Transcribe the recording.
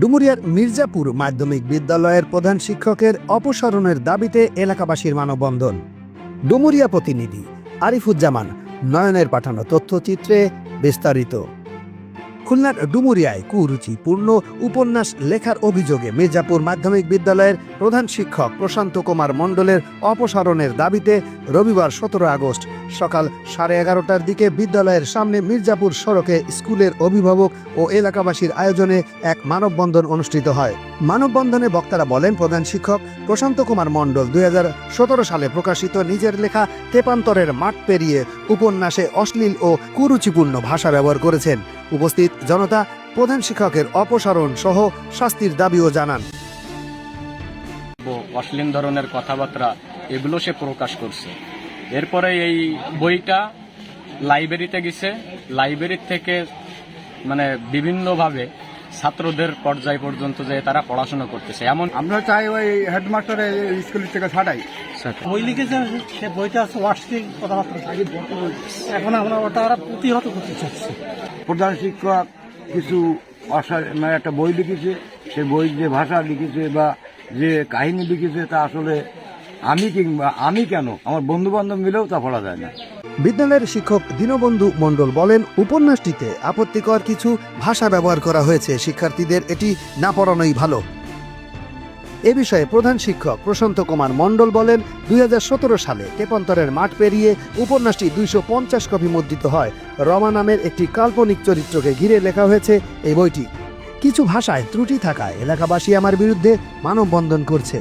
ডুমুরিয়ার মির্জাপুর মাধ্যমিক বিদ্যালয়ের প্রধান শিক্ষকের অপসারণের দাবিতে এলাকাবাসীর মানববন্ধন। ডুমুরিয়া প্রতিনিধি আরিফুজ্জামান নয়নের পাঠানো তথ্যচিত্রে বিস্তারিত। খুলনার ডুমুরিয়ায় কুরুচিপূর্ণ উপন্যাস লেখার অভিযোগে মির্জাপুর মাধ্যমিক বিদ্যালয়ের প্রধান শিক্ষক প্রশান্ত কুমার মণ্ডলের অপসারণের দাবিতে রবিবার সতেরো আগস্ট সকাল সাড়ে এগারোটার দিকে বিদ্যালয়ের সামনে মির্জাপুর সড়কে স্কুলের অভিভাবক ও এলাকাবাসীর আয়োজনে এক মানববন্ধন অনুষ্ঠিত হয়। মানববন্ধনে বক্তারা বলেন, প্রধান শিক্ষক প্রশান্ত কুমার মণ্ডল দুই হাজার সতেরো সালে প্রকাশিত নিজের লেখা তেপান্তরের মাঠ পেরিয়ে উপন্যাসে অশ্লীল ও কুরুচিপূর্ণ ভাষা ব্যবহার করেছেন। উপস্থিত জনতা প্রধান শিক্ষকের অপসারণ সহ শাস্তির দাবিও জানান। অশ্লীল ধরনের কথাবার্তা এগুলো সে প্রকাশ করছে। এরপরে এই বইটা লাইব্রেরিতে গেছে। লাইব্রেরি থেকে মানে বিভিন্নভাবে ছাত্রদের পর্যায় পর্যন্ত যে তারা পড়াশোনা করতেছে। এমন আমরা চাই ওই হেডমাস্টার স্কুল থেকে ছাড়াই বই লিখেছে সে বইটা আছে অশ্লীল কথাবার্তা। এখন আমরা ওটা প্রতিহত করতে চাচ্ছি। প্রধান শিক্ষক কিছু মানে একটা বই লিখেছে সে বই যে ভাষা লিখেছে বা যে কাহিনী লিখেছে তা আসলে আমি কিংবা আমি কেন? আমার বন্ধু বান্ধব মিলেও তা পড়া যায় না। বিদ্যালয়ের শিক্ষক দীনবন্ধু মণ্ডল বলেন, উপন্যাসটিতে আপত্তিকর কিছু ভাষা ব্যবহার করা হয়েছে। শিক্ষার্থীদের এটি না পড়ানোই ভালো। এ বিষয়ে প্রধান শিক্ষক প্রশান্ত কুমার মণ্ডল বলেন, দুই হাজার সতেরো সালে তেপন্তরের মাঠ পেরিয়ে উপন্যাসটি দুইশো পঞ্চাশ কপি মুদ্রিত হয়। রমা নামের একটি কাল্পনিক চরিত্রকে ঘিরে লেখা হয়েছে এই বইটি। কিছু ভাষায় ত্রুটি থাকায় এলাকাবাসী আমার বিরুদ্ধে মানববন্ধন করছে।